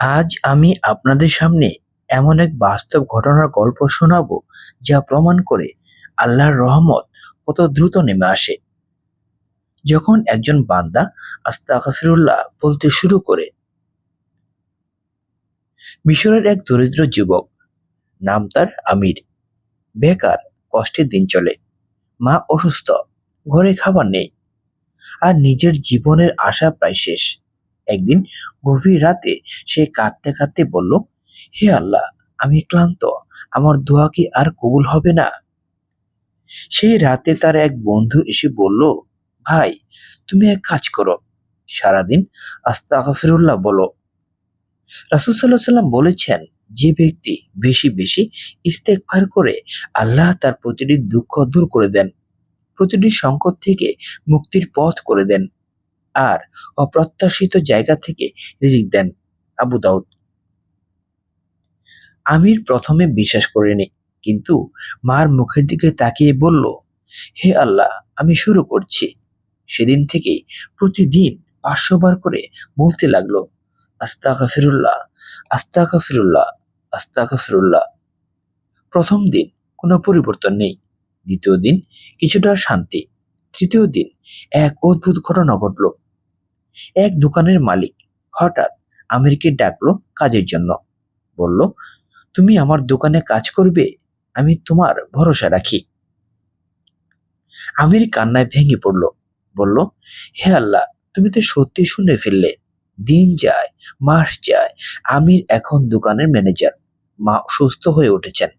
আজ আমি আপনাদের সামনে এমন এক বাস্তব ঘটনার গল্প শোনাবো যা প্রমাণ করে আল্লাহর রহমত কত দ্রুত নেমে আসে। যখন একজন বান্দা আস্তাগফিরুল্লাহ বলতে শুরু করে, মিশরের এক দরিদ্র যুবক, নাম তার আমির, বেকার কষ্টের দিন চলে, মা অসুস্থ, ঘরে খাবার নেই, আর নিজের জীবনের আশা প্রায় শেষ। একদিন গভীর রাতে সে কাঁদতে কাঁদতে বলল, হে আল্লাহ, আমি ক্লান্ত, আমার দোয়া কি আর কবুল হবে না? সেই রাতে তার এক বন্ধু এসে বলল, ভাই, তুমি এক কাজ করো। সারাদিন আস্তাগফিরুল্লাহ বলো। রাসূল আলাইহি সাল্লাম বলেছেন, যে ব্যক্তি বেশি বেশি ইস্তেগফার করে, আল্লাহ তার প্রতিটি দুঃখ দূর করে দেন, প্রতিটি সংকট থেকে মুক্তির পথ করে দেন। আর অপ্রত্যাশিত জায়গা থেকে রিজিক দেন আবু দাউদ। আমির প্রথমে বিশ্বাস করেনি, কিন্তু মার মুখের দিকে তাকিয়ে বলল, হে আল্লাহ, আমি শুরু করছি। সেদিন থেকে প্রতিদিন পাঁচশো বার করে বলতে লাগল আস্তাকা ফিরুল্লাহ আস্তাকা ফিরুল্লাহ আস্তাকা ফিরুল্লাহ প্রথম দিন কোনো পরিবর্তন নেই, দ্বিতীয় দিন কিছুটা শান্তি, তৃতীয় দিন এক অদ্ভুত ঘটনা ঘটল। এক দোকানের মালিক হঠাৎ আমিরকে ডাকলো কাজের জন্য। বলল, তুমি আমার দোকানে কাজ করবে? আমি তোমার ভরসা রাখি। আমির কান্নায় ভেঙে পড়ল। বলল, হে আল্লাহ, তুমি তো সত্যি শুনে ফেললে। দিন যায়, মাস যায়, আমির এখন দোকানের ম্যানেজার। মা সুস্থ হয়ে উঠেছেন।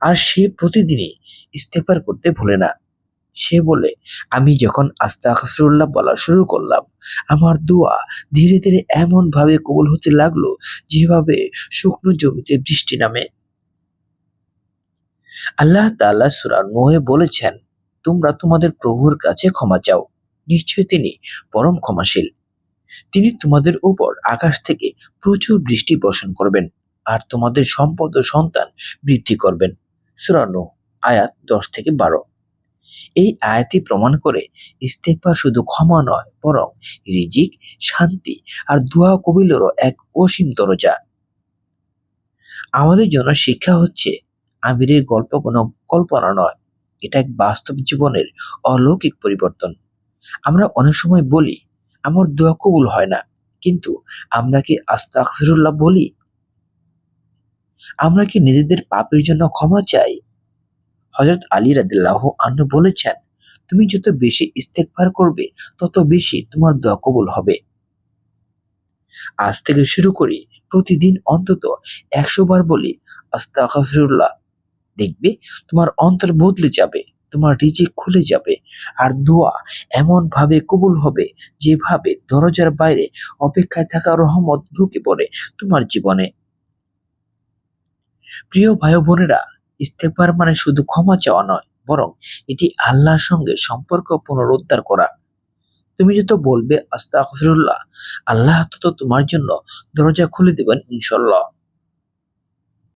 আর সে প্রতিদিনই ইস্তেফার করতে ভুলে না। সে বলে, আমি যখন আস্তাগফিরুল্লাহ বলা শুরু করলাম, আমার দোয়া ধীরে ধীরে এমন ভাবে কবুল হতে লাগল যেভাবে শুকনো জমিতে বৃষ্টি নামে। আল্লাহ তাআলা সূরা নূহে বলেছেন, তোমরা তোমাদের প্রভুর কাছে ক্ষমা চাও। নিশ্চয় তিনি পরম ক্ষমাশীল। তিনি তোমাদের উপর আকাশ থেকে প্রচুর বৃষ্টি বর্ষণ করবেন আর তোমাদের সম্পদ ও সন্তান বৃদ্ধি করবেন। সূরা নূহ, আয়াত দশ থেকে বারো। এই আয়াতই প্রমাণ করে ইস্তেকবার শুধু ক্ষমা নয়, বরং রিজিক, শান্তি আর দোয়া কবিলেরও এক অসীম দরজা। আমাদের জন্য শিক্ষা হচ্ছে আমিরের গল্প কোনো কল্পনা নয়, এটা এক বাস্তব জীবনের অলৌকিক পরিবর্তন। আমরা অনেক সময় বলি, আমার দোয়া কবুল হয় না, কিন্তু আমরা কি আস্তাগফিরুল্লাহ বলি? আমরা কি নিজেদের পাপের জন্য ক্ষমা চাই? হজরত আলী রাদিল্লাহ আন্নু বলেছেন, তুমি যত বেশি ইস্তেকবার করবে, তত বেশি তোমার দোয়া কবুল হবে। আজ থেকে শুরু করি, প্রতিদিন অন্তত একশো বার বলি, আস্তাগফিরুল্লাহ। দেখবে, তোমার অন্তর বদলে যাবে, তোমার রিজিক খুলে যাবে, আর দোয়া এমন ভাবে কবুল হবে যেভাবে দরজার বাইরে অপেক্ষায় থাকা রহমত ঢুকে পড়ে তোমার জীবনে। প্রিয় ভাই বোনেরা ইস্তেফার মানে শুধু ক্ষমা চাওয়া নয়, বরং এটি আল্লাহর সঙ্গে সম্পর্ক পুনরুদ্ধার করা। তুমি যত বলবে আস্তা আল্লাহ তত তোমার জন্য দরজা খুলে দেবেন ইনশাল্লাহ